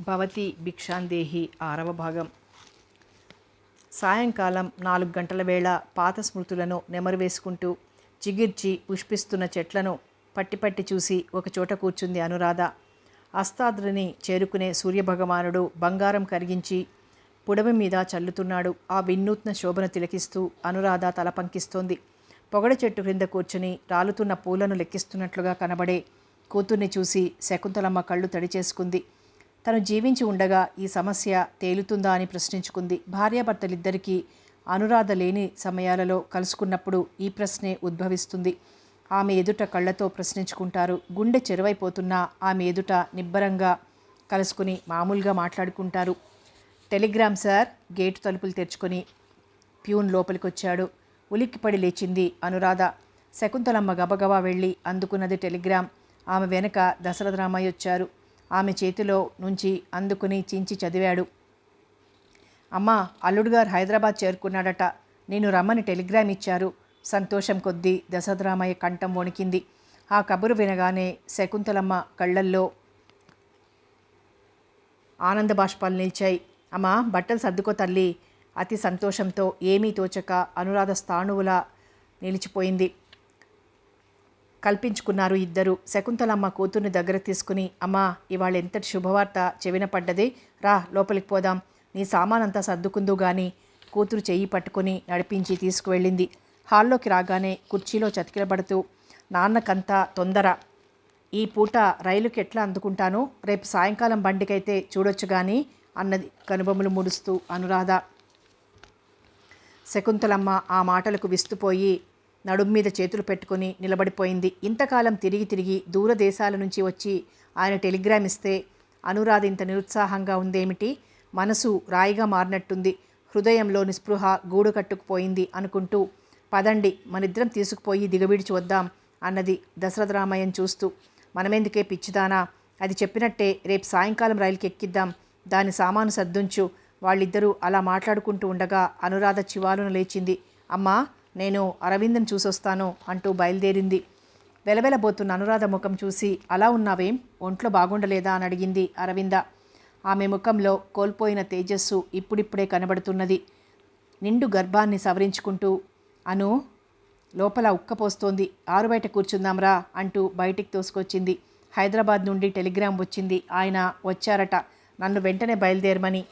భవతి భిక్షాందేహి ఆరవ భాగం. సాయంకాలం నాలుగు గంటల వేళ పాత స్మృతులను నెమరు వేసుకుంటూ చిగిర్చి పుష్పిస్తున్న చెట్లను పట్టి పట్టి చూసి ఒకచోట కూర్చుంది అనురాధ. అస్తాద్రిని చేరుకునే సూర్యభగవానుడు బంగారం కరిగించి పుడమి మీద చల్లుతున్నాడు. ఆ వినూత్న శోభను తిలకిస్తూ అనురాధ తల పంకిస్తోంది. పొగడ చెట్టు క్రింద కూర్చుని రాలుతున్న పూలను లెక్కిస్తున్నట్లుగా కనబడే కూతుర్ని చూసి శకుంతలమ్మ కళ్ళు తడిచేసుకుంది. తను జీవించి ఉండగా ఈ సమస్య తేలుతుందా అని ప్రశ్నించుకుంది. భార్యాభర్తలిద్దరికీ అనురాధ లేని సమయాలలో కలుసుకున్నప్పుడు ఈ ప్రశ్నే ఉద్భవిస్తుంది. ఆమె ఎదుట కళ్ళతో ప్రశ్నించుకుంటారు. గుండె చెరువైపోతున్నా ఆమె ఎదుట నిబ్బరంగా కలుసుకుని మామూలుగా మాట్లాడుకుంటారు. టెలిగ్రామ్ సార్ గేటు తలుపులు తెరుచుకొని ప్యూన్ లోపలికొచ్చాడు. ఉలిక్కిపడి లేచింది అనురాధ. శకుంతలమ్మ గబగబా వెళ్ళి అందుకున్నది టెలిగ్రామ్. ఆమె వెనక దశరథరామయ్య వచ్చారు. ఆమె చేతిలో నుంచి అందుకుని చించి చదివాడు. అమ్మా అల్లుడుగారు హైదరాబాద్ చేరుకున్నాడట. నేను రమ్మని టెలిగ్రామ్ ఇచ్చారు. సంతోషం కొద్దీ దశరథరామయ్య కంఠం వణికింది. ఆ కబురు వినగానే శకుంతలమ్మ కళ్ళల్లో ఆనంద బాష్పాలు నిలిచాయి. అమ్మా బట్టలు సర్దుకో తల్లి. అతి సంతోషంతో ఏమీ తోచక అనురాధ స్థాణువులా నిలిచిపోయింది. కల్పించుకున్నారు ఇద్దరు. శకుంతలమ్మ కూతుర్ని దగ్గర తీసుకుని అమ్మా ఇవాళ ఎంతటి శుభవార్త చెవిన పడ్డది. రా లోపలికి పోదాం. నీ సామానంతా సర్దుకుందు గాని కూతురు చెయ్యి పట్టుకుని నడిపించి తీసుకువెళ్ళింది. హాల్లోకి రాగానే కుర్చీలో చతికిలబడుతూ నాన్నకంతా తొందర. ఈ పూట రైలుకి ఎట్లా అందుకుంటాను? రేపు సాయంకాలం బండికైతే చూడొచ్చు కానీ అన్నది కనుబొమ్మలు ముడుస్తూ అనురాధ. శకుంతలమ్మ ఆ మాటలకు విస్తుపోయి నడుం మీద చేతులు పెట్టుకుని నిలబడిపోయింది. ఇంతకాలం తిరిగి తిరిగి దూరదేశాల నుంచి వచ్చి ఆయన టెలిగ్రామ్ ఇస్తే అనురాధ ఇంత నిరుత్సాహంగా ఉందేమిటి? మనసు రాయిగా మారినట్టుంది. హృదయంలో నిస్పృహ గూడు కట్టుకుపోయింది అనుకుంటూ పదండి మనిద్దరం తీసుకుపోయి దిగబిడిచి వద్దాం అన్నది దశరథరామయ్యం చూస్తూ మనమెందుకే పిచ్చిదానా? అది చెప్పినట్టే రేపు సాయంకాలం రైలుకి ఎక్కిద్దాం. దాని సామాను సర్దుంచు. వాళ్ళిద్దరూ అలా మాట్లాడుకుంటూ ఉండగా అనురాధ చివాలున లేచింది. అమ్మా నేను అరవిందను చూసొస్తాను అంటూ బయలుదేరింది. వెలవెలబోతున్న అనురాధ ముఖం చూసి అలా ఉన్నావేం? ఒంట్లో బాగుండలేదా? అని అడిగింది అరవింద. ఆమె ముఖంలో కోల్పోయిన తేజస్సు ఇప్పుడిప్పుడే కనబడుతున్నది. నిండు గర్భాన్ని సవరించుకుంటూ అను లోపల ఉక్కపోస్తోంది ఆరు బయట కూర్చుందాంరా అంటూ బయటికి తోసుకొచ్చింది. హైదరాబాద్ నుండి టెలిగ్రామ్ వచ్చింది. ఆయన వచ్చారట. నన్ను వెంటనే బయలుదేరమని.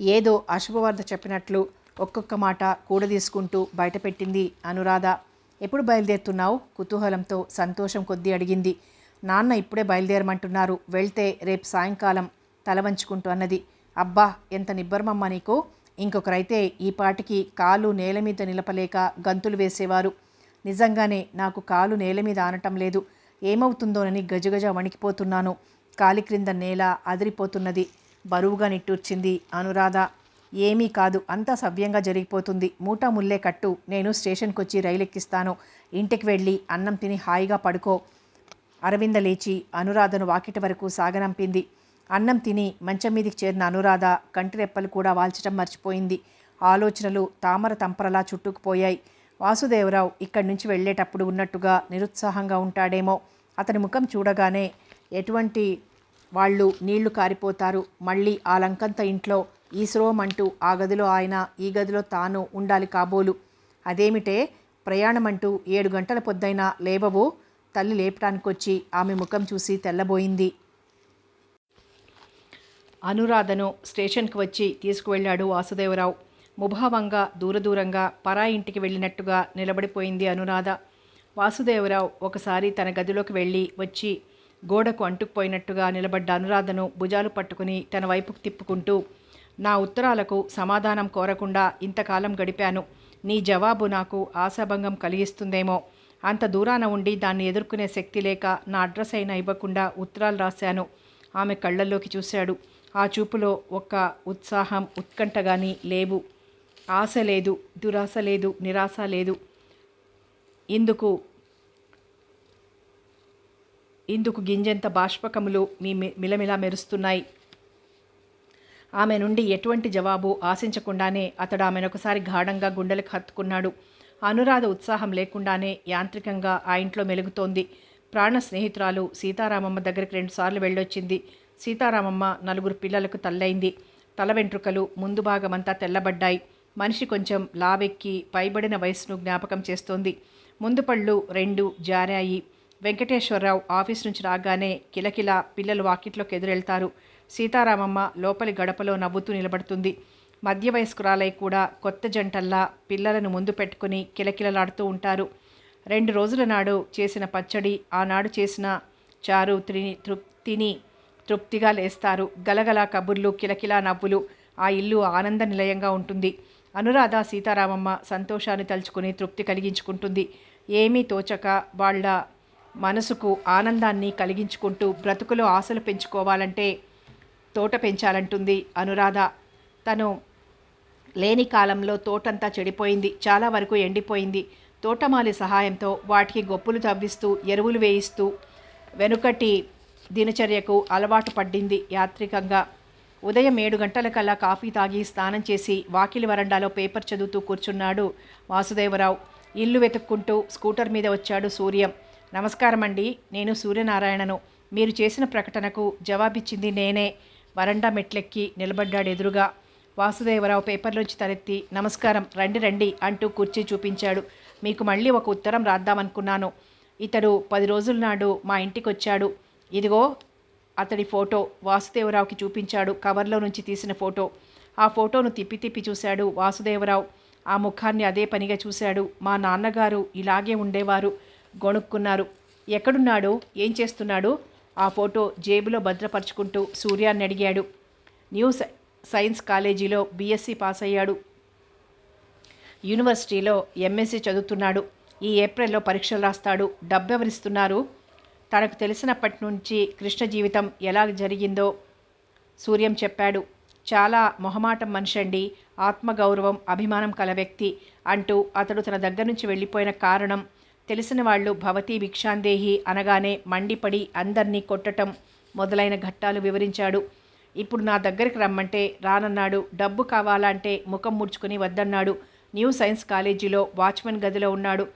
ఏదో అశుభవార్త చెప్పినట్లు ఒక్కొక్క మాట కూడదీసుకుంటూ బయటపెట్టింది అనురాధ. ఎప్పుడు బయలుదేరుతున్నావు? కుతూహలంతో సంతోషం కొద్దీ అడిగింది. నాన్న ఇప్పుడే బయలుదేరమంటున్నారు. వెళ్తే రేపు సాయంకాలం తల వంచుకుంటూ అన్నది. అబ్బా ఎంత నిబ్బరమమ్మ నీకు. ఇంకొకరైతే ఈ పాటికి కాలు నేల మీద నిలపలేక గంతులు వేసేవారు. నిజంగానే నాకు కాలు నేల మీద ఆనటం లేదు. ఏమవుతుందోనని గజగజ వణికిపోతున్నాను. కాలి క్రింద నేల అదిరిపోతున్నది. బరువుగా నిట్టూర్చింది అనురాధ. ఏమీ కాదు. అంతా సవ్యంగా జరిగిపోతుంది. మూట ముల్లే కట్టు. నేను స్టేషన్కి వచ్చి రైలు ఎక్కిస్తాను ఇంటికి వెళ్ళి అన్నం తిని హాయిగా పడుకో. అరవింద లేచి అనురాధను వాకిటి వరకు సాగనంపింది. అన్నం తిని మంచం మీదికి చేరిన అనురాధ కంటిరెప్పలు కూడా వాల్చటం మర్చిపోయింది. ఆలోచనలు తామర తంపరలా చుట్టుకుపోయాయి. వాసుదేవరావు ఇక్కడి నుంచి వెళ్ళేటప్పుడు ఉన్నట్టుగా నిరుత్సాహంగా ఉంటాడేమో. అతని ముఖం చూడగానే ఎటువంటి వాళ్ళు నీళ్ళు కారిపోతారు. మళ్ళీ ఆ లంకంత ఇంట్లో ఈశ్రోమంటూ ఆ గదిలో ఆయన ఈ గదిలో తాను ఉండాలి కాబోలు. అదేమిటే? ప్రయాణమంటూ ఏడు గంటల పొద్దైనా లేవవు. తల్లి లేపటానికొచ్చి ఆమె ముఖం చూసి తెల్లబోయింది. అనురాధను స్టేషన్కి వచ్చి తీసుకువెళ్ళాడు వాసుదేవరావు. ముభావంగా దూరదూరంగా పరా ఇంటికి వెళ్ళినట్టుగా నిలబడిపోయింది అనురాధ. వాసుదేవరావు ఒకసారి తన గదిలోకి వెళ్ళి వచ్చి గోడకు అంటుకుపోయినట్టుగా నిలబడ్డ అనురాధను భుజాలు పట్టుకుని తన వైపుకు తిప్పుకుంటూ నా ఉత్తరాలకు సమాధానం కోరకుండా ఇంతకాలం గడిపాను. నీ జవాబు నాకు ఆశాభంగం కలిగిస్తుందేమో. అంత దూరాన ఉండి దాన్ని ఎదుర్కొనే శక్తి లేక నా అడ్రస్ అయినా ఇవ్వకుండా ఉత్తరాలు రాశాను. ఆమె కళ్ళల్లోకి చూశాడు. ఆ చూపులో ఒక్క ఉత్సాహం ఉత్కంఠ కానీ లేవు. ఆశ లేదు దురాశ లేదు నిరాశ లేదు. ఇందుకు ఇందుకు గింజంత బాష్పకములు మీ మి- మిలమిలా మెరుస్తున్నాయి. ఆమె నుండి ఎటువంటి జవాబు ఆశించకుండానే అతడు ఆమెనొకసారి గాఢంగా గుండెలకు హత్తుకున్నాడు అనురాధ ఉత్సాహం లేకుండానే యాంత్రికంగా ఆ ఇంట్లో మెలుగుతోంది. ప్రాణ స్నేహితురాలు సీతారామమ్మ దగ్గరికి రెండుసార్లు వెళ్ళొచ్చింది. సీతారామమ్మ నలుగురు పిల్లలకు తల్లైంది. తల వెంట్రుకలు ముందు భాగమంతా తెల్లబడ్డాయి. మనిషి కొంచెం లావెక్కి పైబడిన వయసును జ్ఞాపకం చేస్తోంది. ముందు పళ్ళు రెండు జారాయి. వెంకటేశ్వరరావు ఆఫీస్ నుంచి రాగానే కిలకిల పిల్లలు వాకిట్లోకి ఎదురెళ్తారు సీతారామమ్మ లోపలి గడపలో నవ్వుతూ నిలబడుతుంది. మధ్య వయస్కురాలై కూడా కొత్త జంటల్లా పిల్లలను ముందు పెట్టుకుని కిలకిలలాడుతూ ఉంటారు. రెండు రోజుల నాడు చేసిన పచ్చడి ఆనాడు చేసిన చారు త్రిని తృప్తిని తృప్తిగా లేస్తారు. గలగల కబుర్లు కిలకిలా నవ్వులు ఆ ఇల్లు ఆనంద నిలయంగా ఉంటుంది. అనురాధ సీతారామమ్మ సంతోషాన్ని తలుచుకుని తృప్తి కలిగించుకుంటుంది. ఏమీ తోచక వాళ్ళ మనసుకు ఆనందాన్ని కలిగించుకుంటూ బ్రతుకులో ఆశలు పెంచుకోవాలంటే తోట పెంచాలంటుంది అనురాధ. తను లేని కాలంలో తోటంతా చెడిపోయింది. చాలా వరకు ఎండిపోయింది. తోటమాలి సహాయంతో వాటికి గొప్పులు తవ్విస్తూ ఎరువులు వేయిస్తూ వెనుకటి దినచర్యకు అలవాటు పడ్డింది యాత్రికంగా. ఉదయం ఏడు గంటలకల్లా కాఫీ తాగి స్నానం చేసి వాకిలి వరండాలో పేపర్ చదువుతూ కూర్చున్నాడు వాసుదేవరావు. ఇల్లు వెతుక్కుంటూ స్కూటర్ మీద వచ్చాడు సూర్యం. నమస్కారం అండి నేను సూర్యనారాయణను. మీరు చేసిన ప్రకటనకు జవాబిచ్చింది నేనే. వరండా మెట్లెక్కి నిలబడ్డాడు ఎదురుగా. వాసుదేవరావు పేపర్లోంచి తలెత్తి నమస్కారం రండి రండి అంటూ కుర్చీ చూపించాడు. మీకు మళ్ళీ ఒక ఉత్తరం రాద్దామనుకున్నాను. ఇతడు పది రోజుల నాడు మా ఇంటికి వచ్చాడు ఇదిగో అతడి ఫోటో. వాసుదేవరావుకి చూపించాడు కవర్లో నుంచి తీసిన ఫోటో. ఆ ఫోటోను తిప్పి తిప్పి చూశాడు వాసుదేవరావు. ఆ ముఖాన్ని అదే పనిగా చూశాడు. మా నాన్నగారు ఇలాగే ఉండేవారు. గొణుక్కున్నారు. ఎక్కడున్నాడు? ఏం చేస్తున్నాడు? ఆ ఫోటో జేబులో భద్రపరుచుకుంటూ సూర్యాన్ని అడిగాడు. న్యూ సై- సైన్స్ కాలేజీలో బీఎస్సీ పాస్ అయ్యాడు యూనివర్సిటీలో ఎంఎస్సీ చదువుతున్నాడు. ఈ ఏప్రిల్లో పరీక్షలు రాస్తాడు. డబ్బెవరిస్తున్నారు? తనకు తెలిసినప్పటి నుంచి కృష్ణ జీవితం ఎలా జరిగిందో సూర్యం చెప్పాడు. చాలా మొహమాటం మనిషి అండి. ఆత్మగౌరవం అభిమానం కల వ్యక్తి అంటూ అతడు తన దగ్గర నుంచి వెళ్ళిపోయిన కారణం తెలిసిన వాళ్ళు భవతి భిక్షాందేహి అనగానే మండిపడి అందర్నీ కొట్టటం మొదలైన ఘట్టాలు వివరించాడు. ఇప్పుడు నా దగ్గరికి రమ్మంటే రానన్నాడు. డబ్బు కావాలంటే ముఖం ముడుచుకుని వద్దన్నాడు. న్యూ సైన్స్ కాలేజీలో వాచ్మెన్ గదిలో ఉన్నాడు.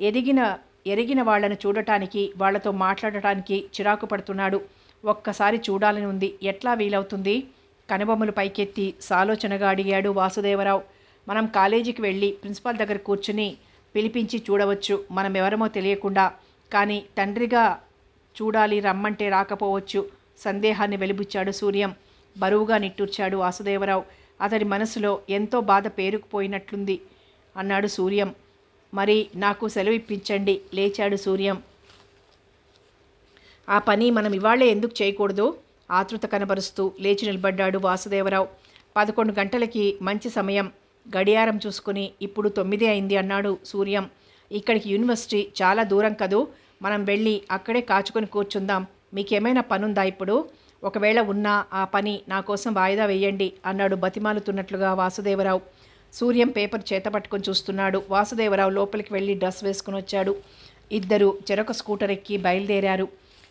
ఎదిగిన ఎరిగిన వాళ్ళను చూడటానికి వాళ్ళతో మాట్లాడటానికి చిరాకు పడుతున్నాడు. ఒక్కసారి చూడాలని ఉంది. ఎట్లా వీలవుతుంది? కనుబొమ్మలు పైకెత్తి సాలోచనగా అడిగాడు వాసుదేవరావు. మనం కాలేజీకి వెళ్ళి ప్రిన్సిపాల్ దగ్గర కూర్చుని పిలిపించి చూడవచ్చు. మనం ఎవరమో తెలియకుండా. కానీ తండ్రిగా చూడాలి రమ్మంటే రాకపోవచ్చు. సందేహాన్ని వెలిబుచ్చాడు సూర్యం. బరువుగా నిట్టూర్చాడు వాసుదేవరావు. అతడి మనసులో ఎంతో బాధ పేరుకుపోయినట్లుంది అన్నాడు సూర్యం. మరి నాకు సెలవు ఇప్పించండి లేచాడు సూర్యం. ఆ పని మనం ఇవాళే ఎందుకు చేయకూడదు? ఆతృత కనబరుస్తూ లేచి నిలబడ్డాడు వాసుదేవరావు. పదకొండు గంటలకి మంచి సమయం. గడియారం చూసుకుని ఇప్పుడు తొమ్మిది అయింది అన్నాడు సూర్యం. ఇక్కడికి యూనివర్సిటీ చాలా దూరం కదూ? మనం వెళ్ళి అక్కడే కాచుకొని కూర్చుందాం. మీకేమైనా పనుందా ఇప్పుడు? ఒకవేళ ఉన్నా ఆ పని నా కోసం వాయిదా వేయండి అన్నాడు బతిమాలుతున్నట్లుగా వాసుదేవరావు. సూర్యం పేపర్ చేత పట్టుకొని చూస్తున్నాడు. వాసుదేవరావు లోపలికి వెళ్ళి డ్రెస్ వేసుకుని వచ్చాడు. ఇద్దరు చెరొక స్కూటర్ ఎక్కి బయలుదేరారు.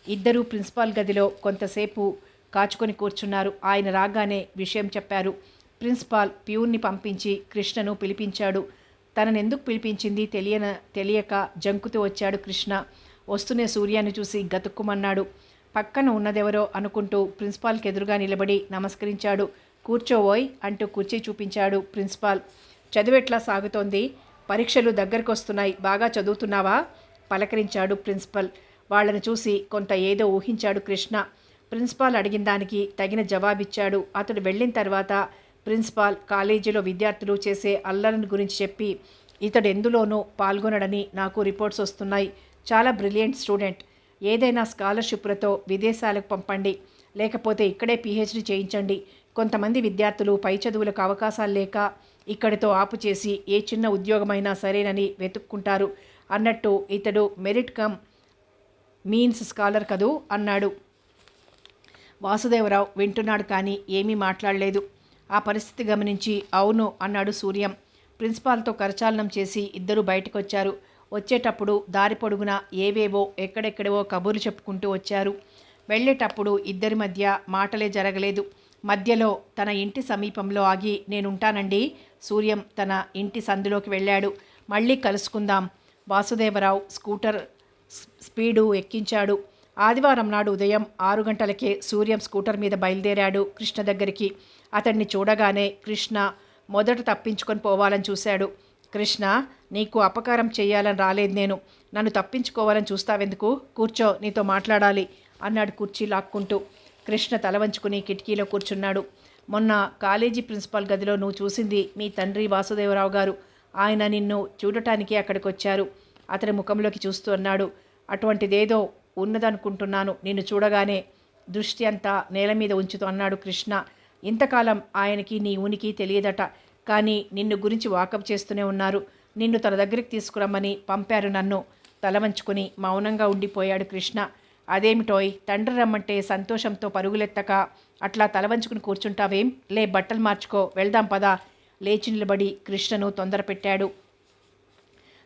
ఇద్దరు ప్రిన్సిపాల్ గదిలో కొంతసేపు కాచుకొని కూర్చున్నారు. ఆయన రాగానే విషయం చెప్పారు. ప్రిన్సిపాల్ ప్యూన్ని పంపించి కృష్ణను పిలిపించాడు. తననెందుకు పిలిపించింది తెలియన తెలియక జంకుతూ వచ్చాడు కృష్ణ. వస్తూనే సూర్యాన్ని చూసి గతుక్కుమన్నాడు. పక్కన ఉన్నదెవరో అనుకుంటూ ప్రిన్సిపాల్కి ఎదురుగా నిలబడి నమస్కరించాడు. కూర్చోవోయ్ అంటూ కుర్చీ చూపించాడు ప్రిన్సిపాల్. చదువెట్లా సాగుతోంది? పరీక్షలు దగ్గరికి వస్తున్నాయి బాగా చదువుతున్నావా? పలకరించాడు ప్రిన్సిపల్. వాళ్ళని చూసి కొంత ఏదో ఊహించాడు కృష్ణ. ప్రిన్సిపాల్ అడిగిన దానికి తగిన జవాబిచ్చాడు. అతడు వెళ్ళిన తర్వాత ప్రిన్సిపాల్ కాలేజీలో విద్యార్థులు చేసే అల్లరిని గురించి చెప్పి ఇతడు ఎందులోనూ పాల్గొనడని నాకు రిపోర్ట్స్ వస్తున్నాయి. చాలా బ్రిలియంట్ స్టూడెంట్. ఏదైనా స్కాలర్షిప్లతో విదేశాలకు పంపండి. లేకపోతే ఇక్కడే పిహెచ్డి చేయించండి. కొంతమంది విద్యార్థులు పై చదువులకు అవకాశాలు లేక ఇక్కడితో ఆపు చేసి ఏ చిన్న ఉద్యోగమైనా సరేనని వెతుక్కుంటారు. అన్నట్టు ఇతడు మెరిట్ కమ్ మీన్స్ స్కాలర్ కదూ? అన్నాడు. వాసుదేవరావు వింటున్నాడు కానీ ఏమీ మాట్లాడలేదు. ఆ పరిస్థితి గమనించి అవును అన్నాడు సూర్యం. ప్రిన్సిపాల్తో కరచాలనం చేసి ఇద్దరు బయటకొచ్చారు. వచ్చేటప్పుడు దారి పొడుగున ఏవేవో ఎక్కడెక్కడవో కబుర్లు చెప్పుకుంటూ వచ్చారు. వెళ్ళేటప్పుడు ఇద్దరి మధ్య మాటలే జరగలేదు. మధ్యలో తన ఇంటి సమీపంలో ఆగి నేనుంటానండి. సూర్యం తన ఇంటి సందులోకి వెళ్ళాడు. మళ్ళీ కలుసుకుందాం. వాసుదేవరావు స్కూటర్ స్పీడు ఎక్కించాడు. ఆదివారం నాడు ఉదయం ఆరు గంటలకే సూర్యం స్కూటర్ మీద బయలుదేరాడు కృష్ణ దగ్గరికి. అతన్ని చూడగానే కృష్ణ మొదట తప్పించుకొని పోవాలని చూశాడు. కృష్ణ నీకు అపకారం చేయాలని రాలేదు నేను. నన్ను తప్పించుకోవాలని చూస్తావెందుకు? కూర్చో నీతో మాట్లాడాలి అన్నాడు కుర్చీ లాక్కుంటూ. కృష్ణ తల వంచుకుని కిటికీలో కూర్చున్నాడు. మొన్న కాలేజీ ప్రిన్సిపాల్ గదిలో నువ్వు చూసింది మీ తండ్రి వాసుదేవరావు గారు. ఆయన నిన్ను చూడటానికి అక్కడికి వచ్చారు అతని ముఖంలోకి చూస్తూ అన్నాడు. అటువంటిదేదో ఉన్నదనుకుంటున్నాను. నిన్ను చూడగానే దృష్టి అంతా నేల మీద ఉంచుతూ అన్నాడు కృష్ణ. ఇంతకాలం ఆయనకి నీ ఉనికి తెలియదట. కానీ నిన్ను గురించి వాకప్ చేస్తూనే ఉన్నారు. నిన్ను తన దగ్గరికి తీసుకురమ్మని పంపారు నన్ను. తల వంచుకుని మౌనంగా ఉండిపోయాడు కృష్ణ. అదేమిటోయ్? తండ్రి రమ్మంటే సంతోషంతో పరుగులెత్తక అట్లా తలవంచుకుని కూర్చుంటావేం? లే బట్టలు మార్చుకో. వెళ్దాం పదా. లేచి నిలబడి కృష్ణను తొందర పెట్టాడు.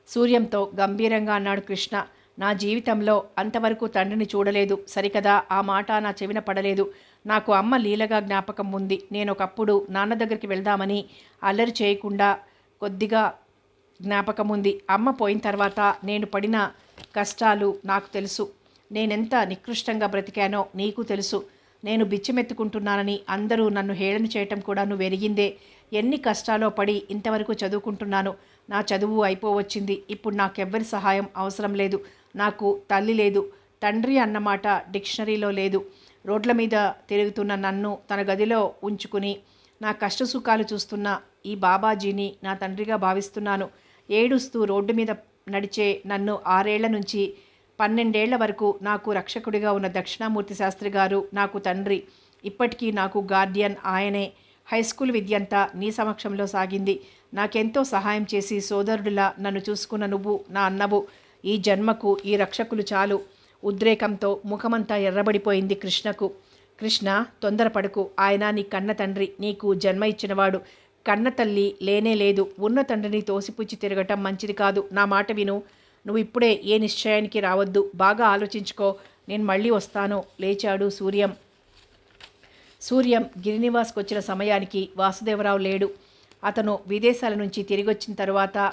సూర్యంతో గంభీరంగా అన్నాడు కృష్ణ. నా జీవితంలో అంతవరకు తండ్రిని చూడలేదు. సరికదా? ఆ మాట నా చెవిన పడలేదు. నాకు అమ్మ లీలగా జ్ఞాపకం ఉంది. నేను ఒకప్పుడు నాన్న దగ్గరికి వెళ్దామని అల్లరి చేయకుండా కొద్దిగా జ్ఞాపకం ఉంది. అమ్మ పోయిన తర్వాత నేను పడిన కష్టాలు నాకు తెలుసు. నేనెంత నికృష్టంగా బ్రతికానో నీకు తెలుసు. నేను బిచ్చమెత్తుకుంటున్నానని అందరూ నన్ను హేళన చేయటం కూడా నువ్వు ఎరిగిందే. ఎన్ని కష్టాలో పడి ఇంతవరకు చదువుకుంటున్నాను. నా చదువు అయిపోవచ్చింది. ఇప్పుడు నాకెవ్వరి సహాయం అవసరం లేదు. నాకు తల్లి లేదు. తండ్రి అన్నమాట డిక్షనరీలో లేదు. రోడ్ల మీద తిరుగుతున్న నన్ను తన గదిలో ఉంచుకుని నా కష్ట సుఖాలు చూస్తున్న ఈ బాబాజీని నా తండ్రిగా భావిస్తున్నాను. ఏడుస్తూ రోడ్డు మీద నడిచే నన్ను ఆరేళ్ళ నుంచి పన్నెండేళ్ళ వరకు నాకు రక్షకుడిగా ఉన్న దక్షిణామూర్తి శాస్త్రి గారు నాకు తండ్రి. ఇప్పటికీ నాకు గార్డియన్ ఆయనే. హై స్కూల్ విద్యంతా నీ సమక్షంలో సాగింది. నాకెంతో సహాయం చేసి సోదరుడిలా నన్ను చూసుకున్న నువ్వు నా అన్నవు. ఈ జన్మకు ఈ రక్షకులు చాలు. ఉద్రేకంతో ముఖమంతా ఎర్రబడిపోయింది కృష్ణకు. కృష్ణ తొందరపడకు. ఆయన నీ కన్న తండ్రి నీకు జన్మ ఇచ్చినవాడు. కన్న తల్లి లేనే లేదు. ఉన్న తండ్రిని తోసిపుచ్చి తిరగటం మంచిది కాదు. నా మాట విను. నువ్వు ఇప్పుడే ఏ నిశ్చయానికి రావద్దు. బాగా ఆలోచించుకో. నేను మళ్ళీ వస్తాను. లేచాడు సూర్యం. సూర్యం గిరినివాస్కి వచ్చిన సమయానికి వాసుదేవరావు లేడు. అతను విదేశాల నుంచి తిరిగి వచ్చిన తర్వాత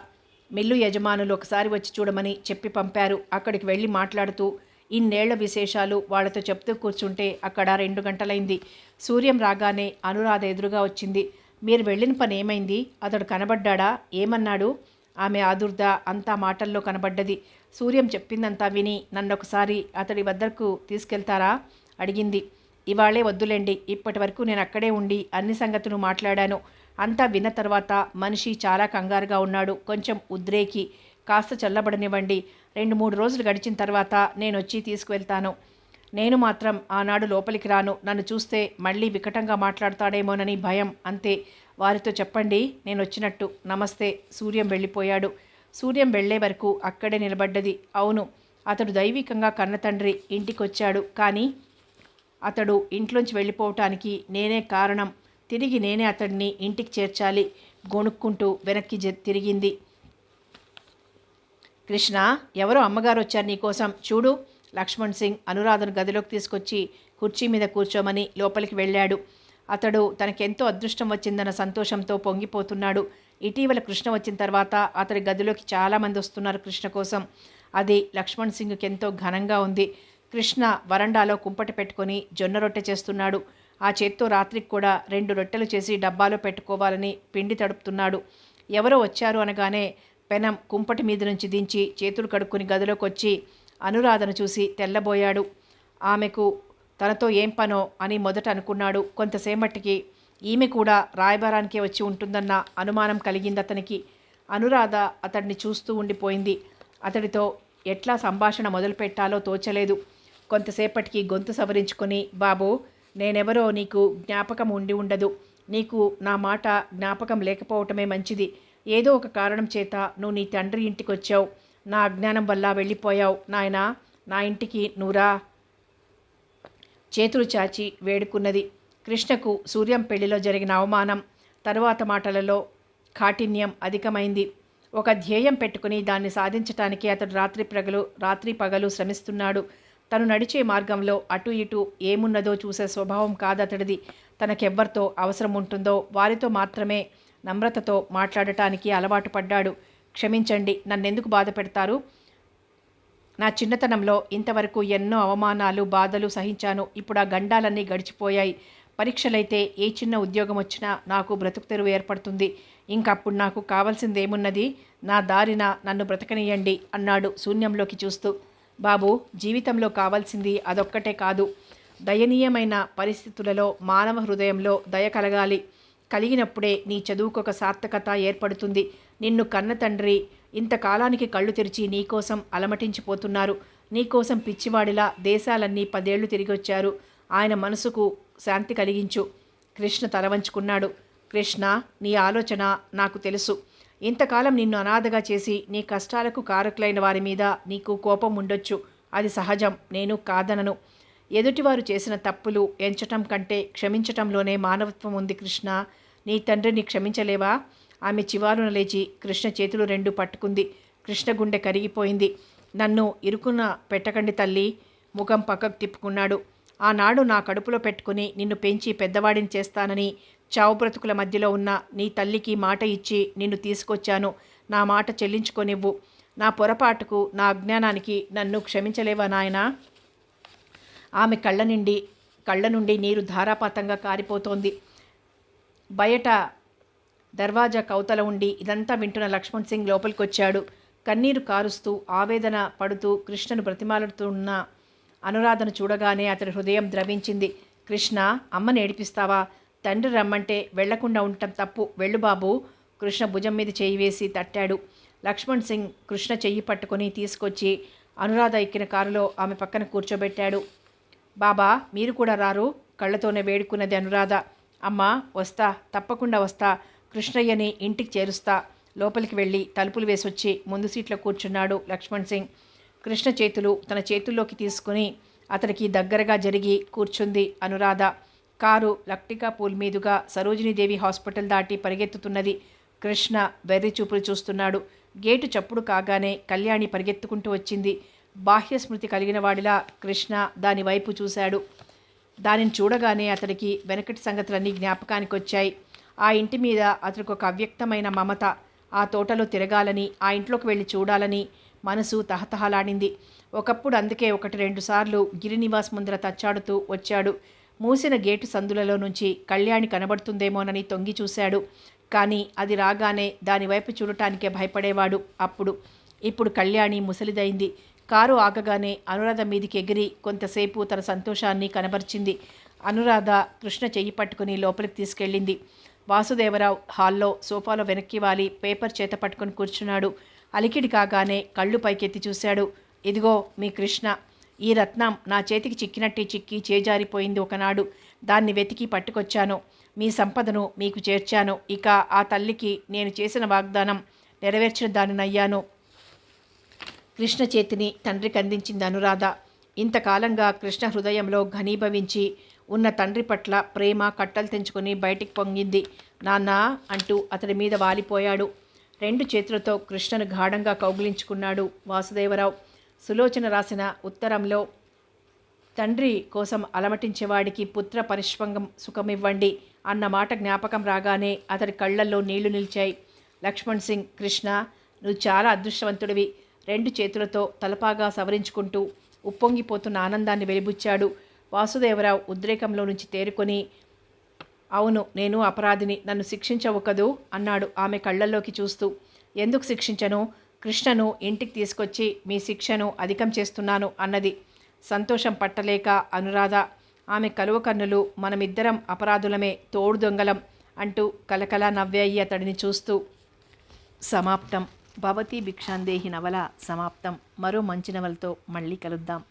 మిల్లు యజమానులు ఒకసారి వచ్చి చూడమని చెప్పి పంపారు. అక్కడికి వెళ్ళి మాట్లాడుతూ ఇన్నేళ్ళ విశేషాలు వాళ్ళతో చెప్తూ కూర్చుంటే అక్కడ రెండు గంటలైంది. సూర్యం రాగానే అనురాధ ఎదురుగా వచ్చింది. మీరు వెళ్ళిన పని ఏమైంది? అతడు కనబడ్డాడా? ఏమన్నాడు? ఆమె ఆదుర్ద అంతా మాటల్లో కనబడ్డది. సూర్యం చెప్పిందంతా విని నన్నొకసారి అతడి వద్దకు తీసుకెళ్తారా? అడిగింది. ఇవాళే వద్దులేండి ఇప్పటి వరకు నేను అక్కడే ఉండి అన్ని సంగతులు మాట్లాడాను. అంతా విన్న తర్వాత మనిషి చాలా కంగారుగా ఉన్నాడు. కొంచెం ఉద్రేకి కాస్త చల్లబడనివ్వండి. రెండు మూడు రోజులు గడిచిన తర్వాత నేను వచ్చి తీసుకువెళ్తాను. నేను మాత్రం ఆనాడు లోపలికి రాను. నన్ను చూస్తే మళ్ళీ వికటంగా మాట్లాడతాడేమోనని భయం. అంతే. వారితో చెప్పండి. నేను వచ్చినట్టు నమస్తే. సూర్యం వెళ్ళిపోయాడు. సూర్యం వెళ్ళే వరకు అక్కడే నిలబడ్డది. అవును. అతడు దైవికంగా కన్న తండ్రి ఇంటికొచ్చాడు. కానీ అతడు ఇంట్లోంచి వెళ్ళిపోవటానికి నేనే కారణం. తిరిగి నేనే అతడిని ఇంటికి చేర్చాలి. గొణుక్కుంటూ వెనక్కి జ- తిరిగింది. కృష్ణ ఎవరో అమ్మగారు వచ్చారు నీకోసం చూడు లక్ష్మణ్ సింగ్ అనురాధను గదిలోకి తీసుకొచ్చి కుర్చీ మీద కూర్చోమని లోపలికి వెళ్ళాడు. అతడు తనకెంతో అదృష్టం వచ్చిందన్న సంతోషంతో పొంగిపోతున్నాడు. ఇటీవల కృష్ణ వచ్చిన తర్వాత అతడి గదిలోకి చాలామంది వస్తున్నారు కృష్ణ కోసం. అది లక్ష్మణ్ సింగ్కి ఎంతో ఘనంగా ఉంది. కృష్ణ వరండాలో కుంపటి పెట్టుకొని జొన్న రొట్టె చేస్తున్నాడు. ఆ చేత్తో రాత్రికి కూడా రెండు రొట్టెలు చేసి డబ్బాలో పెట్టుకోవాలని పిండి తడుపుతున్నాడు. ఎవరో వచ్చారు అనగానే పెనం కుంపటి మీద నుంచి దించి చేతులు కడుక్కుని గదిలోకి వచ్చి అనురాధను చూసి తెల్లబోయాడు. ఆమెకు తనతో ఏం పనో అని మొదట అనుకున్నాడు. కొంతసేపటికి ఈమె కూడా రాయబారానికే వచ్చి ఉంటుందన్న అనుమానం కలిగింది అతనికి. అనురాధ అతడిని చూస్తూ ఉండిపోయింది. అతడితో ఎట్లా సంభాషణ మొదలుపెట్టాలో తోచలేదు. కొంతసేపటికి గొంతు సవరించుకొని బాబు నేనెవరో నీకు జ్ఞాపకం ఉండి ఉండదు. నీకు నా మాట జ్ఞాపకం లేకపోవటమే మంచిది. ఏదో ఒక కారణం చేత నువ్వు నీ తండ్రి ఇంటికి వచ్చావు నా అజ్ఞానం వల్ల వెళ్ళిపోయావు. నాయన నా ఇంటికి నువ్వురా. చేతులు చాచి వేడుకున్నది. కృష్ణకు సూర్యం పెళ్ళిలో జరిగిన అవమానం తరువాత మాటలలో కాఠిన్యం అధికమైంది. ఒక ధ్యేయం పెట్టుకుని దాన్ని సాధించటానికి అతడు రాత్రి ప్రగలు రాత్రి పగలు శ్రమిస్తున్నాడు. తను నడిచే మార్గంలో అటు ఇటు ఏమున్నదో చూసే స్వభావం కాదతడిది. తనకెవ్వరితో అవసరం ఉంటుందో వారితో మాత్రమే నమ్రతతో మాట్లాడటానికి అలవాటు పడ్డాడు. క్షమించండి నన్నెందుకు బాధ పెడతారు? నా చిన్నతనంలో ఇంతవరకు ఎన్నో అవమానాలు బాధలు సహించాను. ఇప్పుడు ఆ గండాలన్నీ గడిచిపోయాయి. పరీక్షలైతే ఏ చిన్న ఉద్యోగం వచ్చినా నాకు బ్రతుకు తెరువు ఏర్పడుతుంది. ఇంకప్పుడు నాకు కావాల్సిందేమున్నది? నా దారిన నన్ను బ్రతకనియండి అన్నాడు శూన్యంలోకి చూస్తూ. బాబు జీవితంలో కావాల్సింది అదొక్కటే కాదు. దయనీయమైన పరిస్థితులలో మానవ హృదయంలో దయ కలగాలి. కలిగినప్పుడే నీ చదువుకు ఒక సార్థకత ఏర్పడుతుంది. నిన్ను కన్న తండ్రి ఇంతకాలానికి కళ్ళు తెరిచి నీకోసం అలమటించిపోతున్నారు. నీకోసం పిచ్చివాడిలా దేశాలన్నీ పదేళ్ళు తిరిగొచ్చారు. ఆయన మనసుకు శాంతి కలిగించు. కృష్ణ తలవంచుకున్నాడు. కృష్ణ నీ ఆలోచన నాకు తెలుసు. ఇంతకాలం నిన్ను అనాథగా చేసి నీ కష్టాలకు కారకులైన వారి మీద నీకు కోపం ఉండొచ్చు. అది సహజం. నేను కాదనను. ఎదుటివారు చేసిన తప్పులు ఎంచటం కంటే క్షమించటంలోనే మానవత్వం ఉంది కృష్ణ. నీ తండ్రిని క్షమించలేవా? ఆమె చివారున లేచి కృష్ణ చేతులు రెండు పట్టుకుంది. కృష్ణ గుండె కరిగిపోయింది. నన్ను ఇరుకున పెట్టకండి తల్లి. ముఖం పక్కకు తిప్పుకున్నాడు. ఆనాడు నా కడుపులో పెట్టుకుని నిన్ను పెంచి పెద్దవాడిని చేస్తానని చావు బ్రతుకుల మధ్యలో ఉన్న నీ తల్లికి మాట ఇచ్చి నిన్ను తీసుకొచ్చాను. నా మాట చెల్లించుకోనివ్వు. నా పొరపాటుకు నా అజ్ఞానానికి నన్ను క్షమించలేవా నాయనా? ఆమె కళ్ళ నుండి కళ్ళ నుండి నీరు ధారాపాతంగా కారిపోతోంది. బయట దర్వాజా కౌతల ఉండి ఇదంతా వింటున్న లక్ష్మణ్ సింగ్ లోపలికొచ్చాడు. కన్నీరు కారుస్తూ ఆవేదన పడుతూ కృష్ణను బ్రతిమాలుతున్న అనురాధను చూడగానే అతడి హృదయం ద్రవించింది. కృష్ణ అమ్మని ఏడిపిస్తావా? తండ్రి రమ్మంటే వెళ్ళకుండా ఉండటం తప్పు. వెళ్ళు బాబు. కృష్ణ భుజం మీద చేయి వేసి తట్టాడు. లక్ష్మణ్ సింగ్ కృష్ణ చెయ్యి పట్టుకొని తీసుకొచ్చి అనురాధ ఎక్కిన కారులో ఆమె పక్కన కూర్చోబెట్టాడు. బాబా మీరు కూడా రారు. కళ్ళతోనే వేడుకున్నది అనురాధ. అమ్మా వస్తా తప్పకుండా వస్తా. కృష్ణయ్యని ఇంటికి చేరుస్తా. లోపలికి వెళ్ళి తలుపులు వేసొచ్చి ముందు సీట్లో కూర్చున్నాడు లక్ష్మణ్ సింగ్. కృష్ణ చేతులు తన చేతుల్లోకి తీసుకుని అతనికి దగ్గరగా జరిగి కూర్చుంది అనురాధ. కారు లక్టికా పూల్ మీదుగా సరోజినీదేవి హాస్పిటల్ దాటి పరిగెత్తుతున్నది కృష్ణ వెర్రి చూపులు చూస్తున్నాడు. గేటు చప్పుడు కాగానే కళ్యాణి పరిగెత్తుకుంటూ వచ్చింది. బాహ్య స్మృతి కలిగిన వాడిలా కృష్ణ దాని వైపు చూశాడు. దానిని చూడగానే అతడికి వెనకటి సంగతులన్నీ జ్ఞాపకానికి వచ్చాయి ఆ ఇంటి మీద అతడికి ఒక అవ్యక్తమైన మమత. ఆ తోటలో తిరగాలని ఆ ఇంట్లోకి వెళ్ళి చూడాలని మనసు తహతహలాడింది. ఒకప్పుడు అందుకే ఒకటి రెండు సార్లు గిరినివాస్ ముందర తచ్చాడుతూ వచ్చాడు. మూసిన గేటు సందులలో నుంచి కళ్యాణి కనబడుతుందేమోనని తొంగి చూశాడు. కానీ అది రాగానే దానివైపు చూడటానికే భయపడేవాడు అప్పుడు. ఇప్పుడు కళ్యాణి ముసలిదైంది. కారు ఆగగానే అనురాధ మీదికి ఎగిరి కొంతసేపు తన సంతోషాన్ని కనబర్చింది. అనురాధ కృష్ణ చెయ్యి పట్టుకుని లోపలికి తీసుకెళ్ళింది. వాసుదేవరావు హాల్లో సోఫాలో వెనక్కి వాలి పేపర్ చేత పట్టుకొని కూర్చున్నాడు. అలికిడి కాగానే కళ్ళు పైకెత్తి చూశాడు. ఇదిగో మీ కృష్ణ ఈ రత్నం నా చేతికి చిక్కినట్టే చిక్కి చేజారిపోయింది ఒకనాడు. దాన్ని వెతికి పట్టుకొచ్చాను. మీ సంపదను మీకు చేర్చాను. ఇక ఆ తల్లికి నేను చేసిన వాగ్దానం నెరవేర్చిన దానినయ్యాను. కృష్ణ చేతిని తండ్రికి అందించింది అనురాధ. ఇంతకాలంగా కృష్ణ హృదయంలో ఘనీభవించి ఉన్న తండ్రి పట్ల ప్రేమ కట్టలు తెంచుకొని బయటికి పొంగింది. నాన్న అంటూ అతడి మీద వాలిపోయాడు. రెండు చేతులతో కృష్ణను గాఢంగా కౌగిలించుకున్నాడు వాసుదేవరావు. సులోచన రాసిన ఉత్తరంలో తండ్రి కోసం అలమటించేవాడికి పుత్ర పరిష్పంగం సుఖమివ్వండి అన్న మాట జ్ఞాపకం రాగానే అతడి కళ్ళల్లో నీళ్ళు నిలిచాయి. లక్ష్మణ్ సింగ్ కృష్ణ నువ్వు చాలా అదృష్టవంతుడివి. రెండు చేతులతో తలపాగా సవరించుకుంటూ ఉప్పొంగిపోతున్న ఆనందాన్ని వెలిబుచ్చాడు. వాసుదేవరావు ఉద్రేకంలో నుంచి తేరుకొని అవును నేను అపరాధిని. నన్ను శిక్షించవు కదూ? అన్నాడు ఆమె కళ్ళల్లోకి చూస్తూ. ఎందుకు శిక్షించను? కృష్ణను ఇంటికి తీసుకొచ్చి మీ శిక్షను అధికం చేస్తున్నాను అన్నది. సంతోషం పట్టలేక అనురాధ. ఆమె కలువ కన్నులు మనమిద్దరం అపరాధులమే తోడు దొంగలం అంటూ కలకలా నవ్వాయి అతడిని చూస్తూ. సమాప్తం. భవతి భిక్షాందేహి నవల సమాప్తం. మరో మంచి నవలతో మళ్ళీ కలుద్దాం.